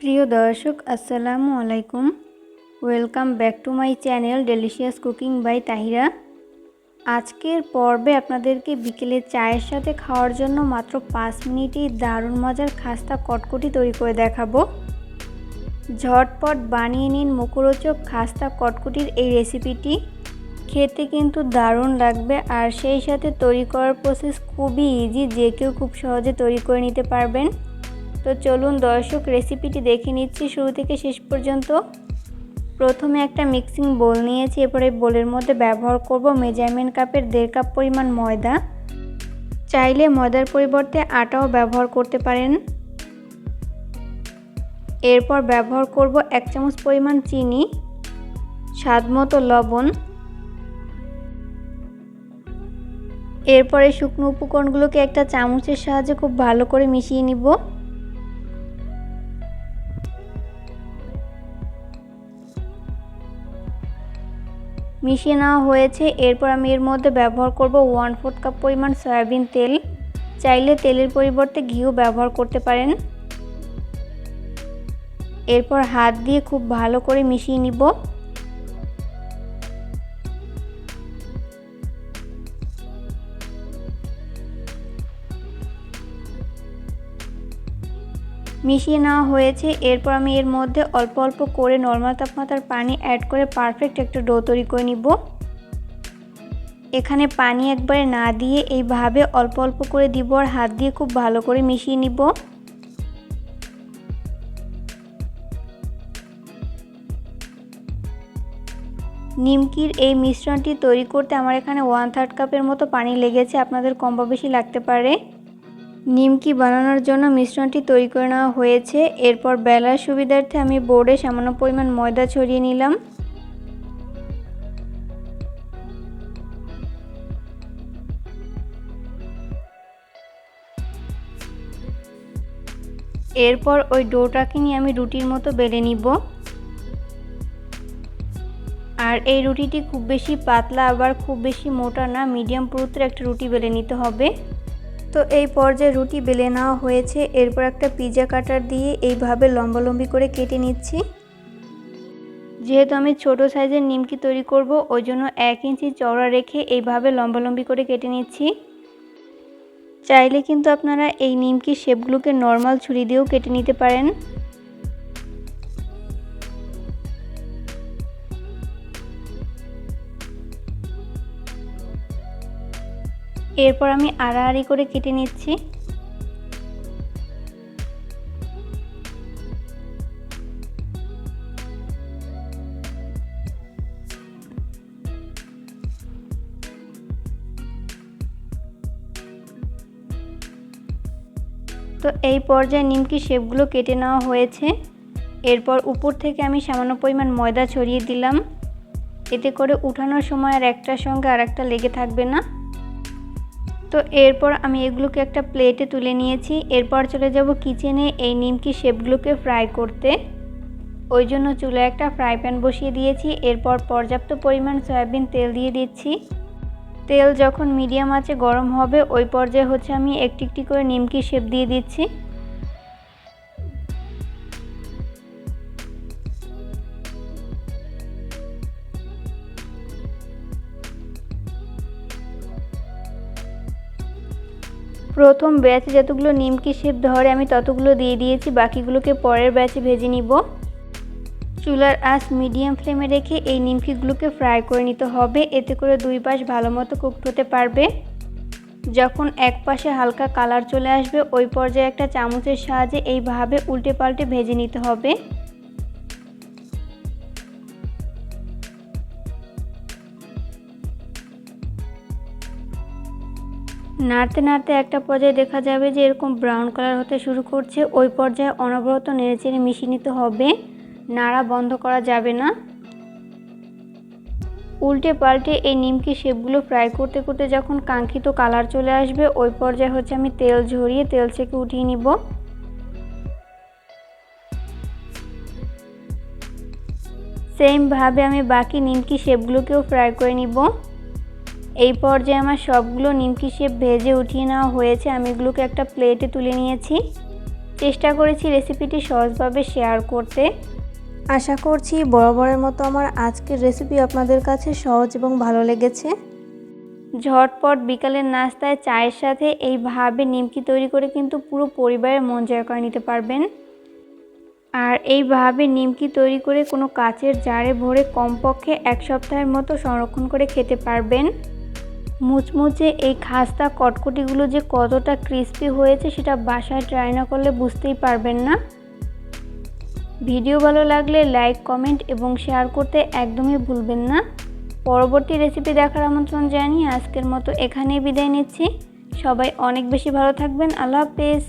প্রিয় দর্শক, আসসালামু আলাইকুম। Welcome back to my channel delicious cooking by Tahira আজকের পর্বে আপনাদেরকে বিকেলে চায়ের সাথে খাওয়ার জন্য মাত্র পাঁচ মিনিটেই দারুণ মজার খাস্তা কটকটি তৈরি করে দেখাবো। ঝটপট বানিয়ে নিন মুখরোচক খাস্তা কটকটির এই রেসিপিটি। খেতে কিন্তু দারুণ লাগবে আর সেই সাথে তৈরি করার প্রসেস খুবই ইজি যে কেউ খুব সহজে তৈরি করে নিতে পারবেন। তো চলুন দর্শক রেসিপিটি দেখে নিচ্ছি শুরু থেকে শেষ পর্যন্ত। প্রথমে একটা মিক্সিং বোল নিয়েছি, এরপরে বোলের মধ্যে ব্যবহার করব মেজারমেন্ট কাপের দেড় কাপ পরিমাণ ময়দা। চাইলে ময়দার পরিবর্তে আটাও ব্যবহার করতে পারেন। এরপর ব্যবহার করব এক চামচ পরিমাণ চিনি, স্বাদ মতো লবণ। এরপরে শুকনো উপকরণগুলোকে একটা চামচের সাহায্যে খুব ভালো করে মিশিয়ে নিব। মিশিয়ে নেওয়া হয়েছে। এরপর আমি এর মধ্যে ব্যবহার করব ওয়ান ফোর্থ কাপ পরিমাণ সয়াবিন তেল। চাইলে তেলের পরিবর্তে ঘিও ব্যবহার করতে পারেন। এরপর হাত দিয়ে খুব ভালো করে মিশিয়ে নিব। মিশিয়ে নেওয়া হয়েছে। এরপর আমি এর মধ্যে অল্প অল্প করে নর্মাল তাপমাত্রার পানি অ্যাড করে পারফেক্ট একটা ডো তৈরি করে নিব। এখানে পানি একবারে না দিয়ে এইভাবে অল্প অল্প করে দিব আর হাত দিয়ে খুব ভালো করে মিশিয়ে নিব। নিমকির এই মিশ্রণটি তৈরি করতে আমার এখানে ওয়ান থার্ড কাপের মতো পানি লেগেছে। আপনাদের কম বা বেশি লাগতে পারে। নিমকি বানানোর জন্য মিশ্রণটি তৈরি করে নেওয়া হয়েছে। এরপর বেলার সুবিধার্থে আমি বোর্ডে সামান্য পরিমাণ ময়দা ছড়িয়ে নিলাম। এরপর ওই ডোটাকে নিয়ে আমি রুটির মতো বেলে নিব। আর এই রুটিটি খুব বেশি পাতলা আবার খুব বেশি মোটা না, মিডিয়াম পুরুত্বের একটা রুটি বেলে নিতে হবে। তো এই পর্যায়ে রুটি বেলে নেওয়া হয়েছে। এরপর একটা পিজা কাটার দিয়ে এইভাবে লম্বালম্বি করে কেটে নিচ্ছি। যেহেতু আমি ছোট সাইজের নিমকি তৈরি করব, ওই জন্য এক ইঞ্চি চওড়া রেখে এইভাবে লম্বালম্বি করে কেটে নিচ্ছি। চাইলে কিন্তু আপনারা এই নিমকি শেপগুলোকে নর্মাল ছুরি দিয়েও কেটে নিতে পারেন। এরপর আমি আড়াআড়ি করে কেটে নিচ্ছি। তো এই পর্যায়ে নিমকি শেপগুলো কেটে নেওয়া হয়েছে। এরপর উপর থেকে আমি সামান্য পরিমাণ ময়দা ছড়িয়ে দিলাম। এতে করে উঠানোর সময় আর একটার সঙ্গে আর একটা লেগে থাকবে না। তো এরপর আমি এগুলোকে একটা প্লেটে তুলে নিয়েছি। এরপর চলে যাব কিচেনে এই নিমকি শেপগুলোকে ফ্রাই করতে। ওই জন্য চুলে একটা ফ্রাই প্যান বসিয়ে দিয়েছি। এরপর পর্যাপ্ত পরিমাণ সয়াবিন তেল দিয়ে দিচ্ছি। তেল যখন মিডিয়াম আছে গরম হবে, ওই পর্যায়ে হচ্ছে আমি একটি একটি করে নিমকি শেপ দিয়ে দিচ্ছি। প্রথম ব্যাচে যতগুলো নিমকি শেপ ধরে আমি ততগুলো দিয়ে দিয়েছি, বাকিগুলোকে পরের ব্যাচে ভেজে নিব। চুলার আঁচ মিডিয়াম ফ্লেমে রেখে এই নিমকিগুলোকে ফ্রাই করে নিতে হবে, এতে করে দুই পাশ ভালো মতো কুকড হতে পারবে। যখন এক পাশে হালকা কালার চলে আসবে, ওই পর্যায়ে একটা চামচের সাহায্যে এইভাবে উল্টে পাল্টে ভেজে নিতে হবে। নাড়তে নাড়তে একটা পর্যায়ে দেখা যাবে যে এরকম ব্রাউন কালার হতে শুরু করছে। ওই পর্যায়ে অনবরত নেড়েচেড়ে মিশিয়ে নিতে হবে। নাড়া বন্ধ করা যাবে না। উল্টে পাল্টে এই নিমকি শেপগুলো ফ্রাই করতে করতে যখন কাঙ্ক্ষিত কালার চলে আসবে, ওই পর্যায়ে হচ্ছে আমি তেল ঝরিয়ে তেল থেকে উঠিয়ে নিব। সেমভাবে আমি বাকি নিমকি শেপগুলোকেও ফ্রাই করে নিব। এই পর্যায়ে আমার সবগুলো নিমকি শেপ ভেজে উঠিয়ে নেওয়া হয়েছে। আমি এগুলোকে একটা প্লেটে তুলে নিয়েছি। চেষ্টা করেছি রেসিপিটি সহজভাবে শেয়ার করতে। আশা করছি বরাবরের মতো আমার আজকের রেসিপি আপনাদের কাছে সহজ এবং ভালো লেগেছে। ঝটপট বিকালের নাস্তায় চায়ের সাথে এইভাবে নিমকি তৈরি করে কিন্তু পুরো পরিবারের মন জয় করে নিতে পারবেন। আর এইভাবে নিমকি তৈরি করে কোনো কাচের জারে ভরে কমপক্ষে এক সপ্তাহের মতো সংরক্ষণ করে খেতে পারবেন। মুচমুচে এই খাস্তা কটকটিগুলো যে কতটা ক্রিস্পি হয়েছে সেটা বাসায় ট্রাই না করলে বুঝতেই পারবেন না। ভিডিও ভালো লাগলে লাইক কমেন্ট এবং শেয়ার করতে একদমই ভুলবেন না। পরবর্তী রেসিপি দেখার আমন্ত্রণ জানিয়ে আজকের মতো এখানেই বিদায় নিচ্ছি। সবাই অনেক বেশি ভালো থাকবেন। আল্লাহ হাফেজ।